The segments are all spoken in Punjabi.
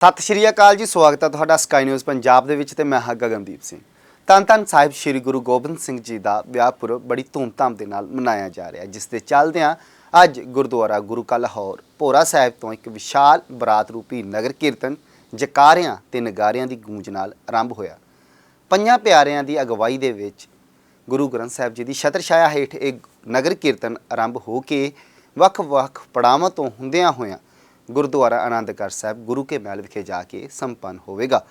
ਸਤਿ ਸ਼੍ਰੀ ਅਕਾਲ ਜੀ, ਸਵਾਗਤ ਹੈ ਤੁਹਾਡਾ ਸਕਾਈ ਨਿਊਜ਼ ਪੰਜਾਬ ਦੇ ਵਿੱਚ ਤੇ ਮੈਂ ਹਾਂ ਗਗਨਦੀਪ ਸਿੰਘ। ਧੰਨ ਧੰਨ ਸਾਹਿਬ ਸ੍ਰੀ ਗੁਰੂ ਗੋਬਿੰਦ ਸਿੰਘ ਜੀ ਦਾ ਵਿਆਹ ਪੁਰਬ ਬੜੀ ਧੂਮਧਾਮ ਦੇ ਨਾਲ ਮਨਾਇਆ ਜਾ ਰਿਹਾ ਜਿਸ ਦੇ ਚੱਲਦਿਆਂ ਅੱਜ ਗੁਰਦੁਆਰਾ ਗੁਰੂ ਕਾ ਲਾਹੌਰ, ਭੋਰਾ ਸਾਹਿਬ ਤੋਂ ਇੱਕ ਵਿਸ਼ਾਲ ਬਰਾਤ ਰੂਪੀ ਨਗਰ ਕੀਰਤਨ, ਜਕਾਰਿਆਂ ਤੇ ਨਗਾਰਿਆਂ ਦੀ ਗੂੰਜ ਨਾਲ ਆਰੰਭ ਹੋਇਆ। ਪੰਜਾਂ ਪਿਆਰਿਆਂ ਦੀ ਅਗਵਾਈ ਦੇ ਵਿੱਚ ਗੁਰੂ ਗ੍ਰੰਥ ਸਾਹਿਬ ਜੀ ਦੀ ਛਤਰ ਛਾਇਆ ਹੇਠ ਇਹ ਨਗਰ ਕੀਰਤਨ ਆਰੰਭ ਹੋ ਕੇ ਵੱਖ-ਵੱਖ ਪੜਾਵਾਂ ਤੋਂ ਹੁੰਦਿਆਂ ਹੋਇਆਂ ਗੁਰਦੁਆਰਾ ਆਨੰਦਗੜ੍ਹ ਸਾਹਿਬ ਗੁਰੂ ਕੇ ਮਹਿਲ ਵਿਖੇ ਜਾ ਕੇ ਸੰਪੰਨ ਹੋਵੇਗਾ।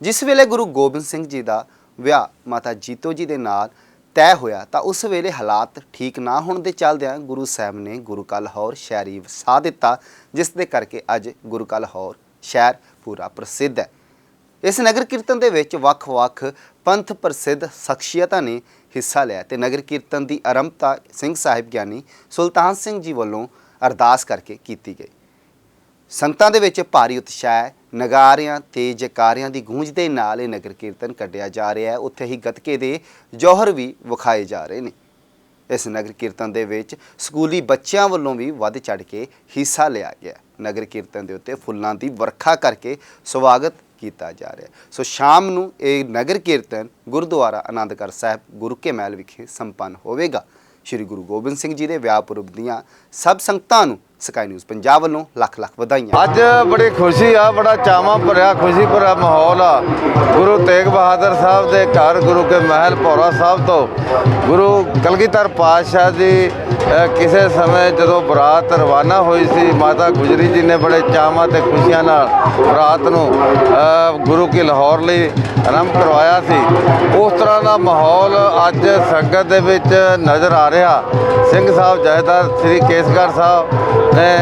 ਜਿਸ ਵੇਲੇ ਗੁਰੂ ਗੋਬਿੰਦ ਸਿੰਘ ਜੀ ਦਾ ਵਿਆਹ ਮਾਤਾ ਜੀਤੋ ਜੀ ਦੇ ਨਾਲ ਤੈਅ ਹੋਇਆ ਤਾਂ ਉਸ ਵੇਲੇ ਹਾਲਾਤ ਠੀਕ ਨਾ ਹੋਣ ਦੇ ਚੱਲਦਿਆਂ ਗੁਰੂ ਸਾਹਿਬ ਨੇ ਗੁਰੂ ਕਾ ਲਾਹੌਰ ਸ਼ਹਿਰੀ ਵਸਾ ਦਿੱਤਾ, ਜਿਸ ਦੇ ਕਰਕੇ ਅੱਜ ਗੁਰੂ ਕਾ ਲਾਹੌਰ ਸ਼ਹਿਰ ਪੂਰਾ ਪ੍ਰਸਿੱਧ ਹੈ। ਇਸ ਨਗਰ ਕੀਰਤਨ ਦੇ ਵਿੱਚ ਵੱਖ-ਵੱਖ ਪੰਥ ਪ੍ਰਸਿੱਧ ਸ਼ਖਸੀਅਤਾਂ ਨੇ ਹਿੱਸਾ ਲਿਆ ਤੇ ਨਗਰ ਕੀਰਤਨ ਦੀ ਆਰੰਭਤਾ ਸਿੰਘ ਸਾਹਿਬ ਗਿਆਨੀ ਸੁਲਤਾਨ ਸਿੰਘ ਜੀ ਵੱਲੋਂ ਅਰਦਾਸ ਕਰਕੇ ਕੀਤੀ ਗਈ। ਸੰਤਾਂ ਦੇ ਵਿੱਚ ਭਾਰੀ ਉਤਸ਼ਾਹ ਹੈ। ਨਗਾਰਿਆਂ ਤੇ ਜਕਾਰਿਆਂ ਦੀ ਗੂੰਜ ਦੇ ਨਾਲ ਇਹ ਨਗਰ ਕੀਰਤਨ ਕੱਢਿਆ ਜਾ ਰਿਹਾ ਹੈ। ਉੱਥੇ ਹੀ ਗੱਤਕੇ ਦੇ ਜੌਹਰ ਵੀ ਵਿਖਾਏ ਜਾ ਰਹੇ ਨੇ। ਇਸ ਨਗਰ ਕੀਰਤਨ ਦੇ ਵਿੱਚ ਸਕੂਲੀ ਬੱਚਿਆਂ ਵੱਲੋਂ ਵੀ ਵੱਧ ਚੜ ਕੇ ਹਿੱਸਾ ਲਿਆ ਗਿਆ ਨਗਰ ਕੀਰਤਨ ਦੇ ਉੱਤੇ ਫੁੱਲਾਂ ਦੀ ਵਰਖਾ ਕਰਕੇ ਸਵਾਗਤ ਕੀਤਾ ਜਾ ਰਿਹਾ ਸੋ ਸ਼ਾਮ ਨੂੰ ਇਹ ਨਗਰ ਕੀਰਤਨ ਗੁਰਦੁਆਰਾ ਆਨੰਦਗੜ੍ਹ ਸਾਹਿਬ ਗੁਰੂ ਕੇ ਮਹਿਲ ਵਿਖੇ ਸੰਪੰਨ ਹੋਵੇਗਾ। ਸ਼੍ਰੀ ਗੁਰੂ ਗੋਬਿੰਦ ਸਿੰਘ ਜੀ ਦੇ ਵਿਆਹ ਪੁਰਬ ਦੀਆਂ ਸਭ ਸੰਗਤਾਂ ਨੂੰ ਸਕਾਈ ਨਿਊਜ਼ ਪੰਜਾਬ ਵੱਲੋਂ ਲੱਖ ਲੱਖ ਵਧਾਈਆਂ। ਅੱਜ ਬੜੀ ਖੁਸ਼ੀ ਆ, ਬੜਾ ਚਾਵਾਂ ਭਰਿਆ, ਖੁਸ਼ੀ ਭਰਿਆ ਮਾਹੌਲ ਆ। ਗੁਰੂ ਤੇਗ ਬਹਾਦਰ ਸਾਹਿਬ ਦੇ ਘਰ, ਗੁਰੂ ਕੇ ਮਹਿਲ ਭੌਰਾ ਸਾਹਿਬ ਤੋਂ। ਗੁਰੂ ਕਲਗੀਧਰ ਪਾਤਸ਼ਾਹ ਦੀ ਕਿਸੇ ਸਮੇਂ ਜਦੋਂ ਬਰਾਤ ਰਵਾਨਾ ਹੋਈ ਸੀ, ਮਾਤਾ ਗੁਜਰੀ ਜੀ ਨੇ ਬੜੇ ਚਾਵਾਂ ਤੇ ਖੁਸ਼ੀਆਂ ਨਾਲ ਬਰਾਤ ਨੂੰ ਗੁਰੂ ਕੀ ਲਾਹੌਰ ਲਈ ਆਰੰਭ ਕਰਵਾਇਆ ਸੀ। ਉਸ ਤਰ੍ਹਾਂ ਦਾ ਮਾਹੌਲ ਅੱਜ ਸੰਗਤ ਦੇ ਵਿੱਚ ਨਜ਼ਰ ਆ ਰਿਹਾ। ਸਿੰਘ ਸਾਹਿਬ ਜਥੇਦਾਰ ਸ੍ਰੀ ਕੇਸਗੜ੍ਹ ਸਾਹਿਬ ਨੇ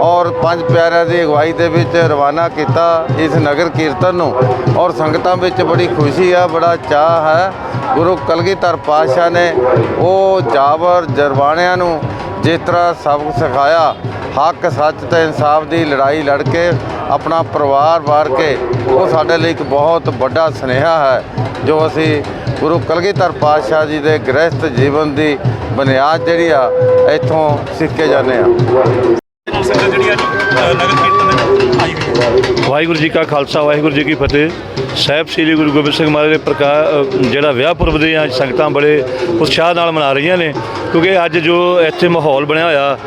ਔਰ ਪੰਜ ਪਿਆਰਿਆਂ ਦੀ ਅਗਵਾਈ ਦੇ ਵਿੱਚ ਰਵਾਨਾ ਕੀਤਾ ਇਸ ਨਗਰ ਕੀਰਤਨ ਨੂੰ। ਔਰ ਸੰਗਤਾਂ ਵਿੱਚ ਬੜੀ ਖੁਸ਼ੀ ਆ, ਬੜਾ ਚਾਹ ਹੈ। ਗੁਰੂ ਕਲਗੀਧਰ ਪਾਤਸ਼ਾਹ ਨੇ ਉਹ ਜਾਵਰ ਜਰਵਾਣਿਆਂ ਨੂੰ ਜਿਸ ਤਰ੍ਹਾਂ ਸਬਕ ਸਿਖਾਇਆ ਹੱਕ ਸੱਚ ਤੇ ਇਨਸਾਫ ਦੀ ਲੜਾਈ ਲੜ ਕੇ ਆਪਣਾ ਪਰਿਵਾਰ ਵਾਰ ਕੇ ਉਹ ਸਾਡੇ ਲਈ ਇੱਕ ਬਹੁਤ ਵੱਡਾ ਸੁਨੇਹਾ ਹੈ ਜੋ ਅਸੀਂ ਗੁਰੂ ਕਲਗੀਧਰ ਪਾਤਸ਼ਾਹ ਜੀ ਦੇ ਗ੍ਰਸਥ ਜੀਵਨ ਦੀ ਬੁਨਿਆਦ ਜਿਹੜੀ ਆ ਇੱਥੋਂ ਸਿੱਖ ਕੇ ਜਾਂਦੇ ਆ ਵਾਹਿਗੁਰੂ ਜੀ ਕਾ ਖਾਲਸਾ ਵਾਹਿਗੁਰੂ ਜੀ ਕੀ ਫਤਿਹ। ਸਾਹਿਬ ਸ੍ਰੀ ਗੁਰੂ ਗੋਬਿੰਦ ਸਿੰਘ ਮਹਾਰਾਜ ਦੇ ਪ੍ਰਕਾਸ਼ ਜਿਹੜਾ ਵਿਆਹ ਪੁਰਬ ਦੇ ਅੱਜ ਸੰਗਤਾਂ ਬੜੇ ਉਤਸ਼ਾਹ ਨਾਲ ਮਨਾ ਰਹੀਆਂ ਨੇ, ਕਿਉਂਕਿ ਅੱਜ ਜੋ ਇੱਥੇ ਮਾਹੌਲ ਬਣਿਆ ਹੋਇਆ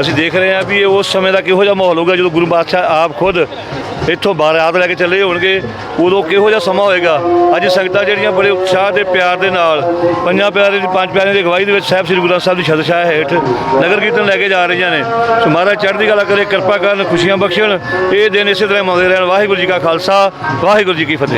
ਅਸੀਂ ਦੇਖ ਰਹੇ ਹਾਂ ਵੀ ਇਹ ਉਸ ਸਮੇਂ ਦਾ ਕਿਹੋ ਜਿਹਾ ਮਾਹੌਲ ਹੋਊਗਾ ਜਦੋਂ ਗੁਰੂ ਬਾਦਸ਼ਾਹ ਆਪ ਖੁਦ ਇੱਥੋਂ ਬਾਰਾਤ ਲੈ ਕੇ ਚੱਲੇ ਹੋਣਗੇ, ਉਦੋਂ ਕਿਹੋ ਜਿਹਾ ਸਮਾਂ ਹੋਏਗਾ? ਅੱਜ ਸੰਗਤਾਂ ਜਿਹੜੀਆਂ ਬੜੇ ਉਤਸ਼ਾਹ ਤੇ ਪਿਆਰ ਦੇ ਨਾਲ, ਪੰਜਾਂ ਪਿਆਰੇ ਦੀ, ਪੰਜ ਪਿਆਰਿਆਂ ਦੀ ਅਗਵਾਈ ਦੇ ਵਿੱਚ ਸਾਹਿਬ ਸ੍ਰੀ ਗੁਰੂ ਗ੍ਰੰਥ ਸਾਹਿਬ ਦੀ ਛਤਰਛਾਇਆ ਹੇਠ ਨਗਰ ਕੀਰਤਨ ਲੈ ਕੇ ਜਾ ਰਹੀਆਂ ਨੇ। ਸੋ ਮਹਾਰਾਜ, ਚੜ੍ਹਦੀ ਕਲਾ ਕਰੇ, ਕਿਰਪਾ ਕਰਨ, ਖੁਸ਼ੀਆਂ ਬਖਸ਼ਣ। ਇਹ ਦਿਨ ਇਸੇ ਤਰ੍ਹਾਂ ਮਨਾਉਂਦੇ ਰਹਿਣ। ਵਾਹਿਗੁਰੂ ਜੀ ਕਾ ਖਾਲਸਾ, ਵਾਹਿਗੁਰੂ ਜੀ ਕੀ ਫਤਿਹ।